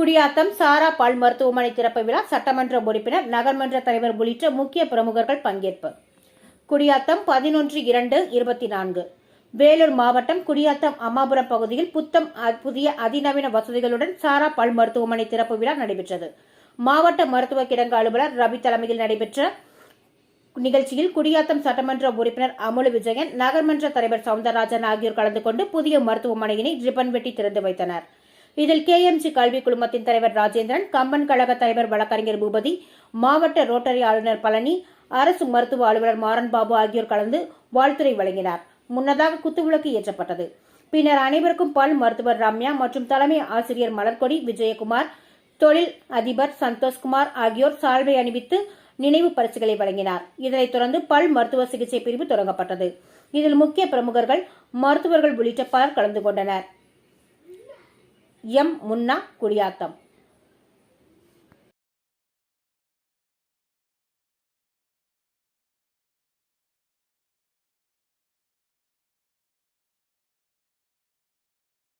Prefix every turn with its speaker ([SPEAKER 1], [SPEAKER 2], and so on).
[SPEAKER 1] குடியாத்தம் சாரா பால் மருத்துவமனை திறப்பு விழா சட்டமன்ற உறுப்பினர் நகர்மன்ற தலைவர் உள்ளிட்ட முக்கிய பிரமுகர்கள் பங்கேற்பு. குடியாத்தம் பதினொன்று இரண்டு இருபத்தி நான்கு. வேலூர் மாவட்டம் குடியாத்தம் அம்மாபுரம் பகுதியில் புத்தம் அ- புதிய அதிநவீன வசதிகளுடன் சாரா பால் மருத்துவமனை திறப்பு விழா நடைபெற்றது. மாவட்ட மருத்துவ கிடங்கு அலுவலர் ரவி தலைமையில் நடைபெற்ற நிகழ்ச்சியில் குடியாத்தம் சட்டமன்ற உறுப்பினர் அமுலு விஜயன் நகர்மன்ற தலைவர் சவுந்தரராஜன் ஆகியோர் கலந்து கொண்டு புதிய மருத்துவமனையினை ரிப்பன் வெட்டி திறந்து வைத்தனர். இதில் கேஎம்சி கல்வி குழுமத்தின் தலைவர் ராஜேந்திரன் கம்பன் கழக தலைவர் வழக்கறிஞர் பூபதி மாவட்ட ரோட்டரி ஆளுநர் பழனி அரசு மருத்துவ அலுவலர் மாறன் பாபு ஆகியோர் கலந்து வாழ்த்துரை வழங்கினார். முன்னதாக குத்துவிளக்கு ஏற்றப்பட்டது. பின்னர் அனைவருக்கும் பல் மருத்துவர் ரம்யா மற்றும் தலைமை ஆசிரியர் மலர்கொடி விஜயகுமார் தொழில் அதிபர் சந்தோஷ்குமார் ஆகியோர் சால்வை அணிவித்து நினைவு பரிசுகளை வழங்கினார். இதனைத் தொடர்ந்து பல் மருத்துவ சிகிச்சை பிரிவு தொடங்கப்பட்டது. இதில் முக்கிய பிரமுகர்கள் மருத்துவர்கள் உள்ளிட்ட பலர் கலந்து கொண்டனர். எம் முன்னா குடியாத்தம்.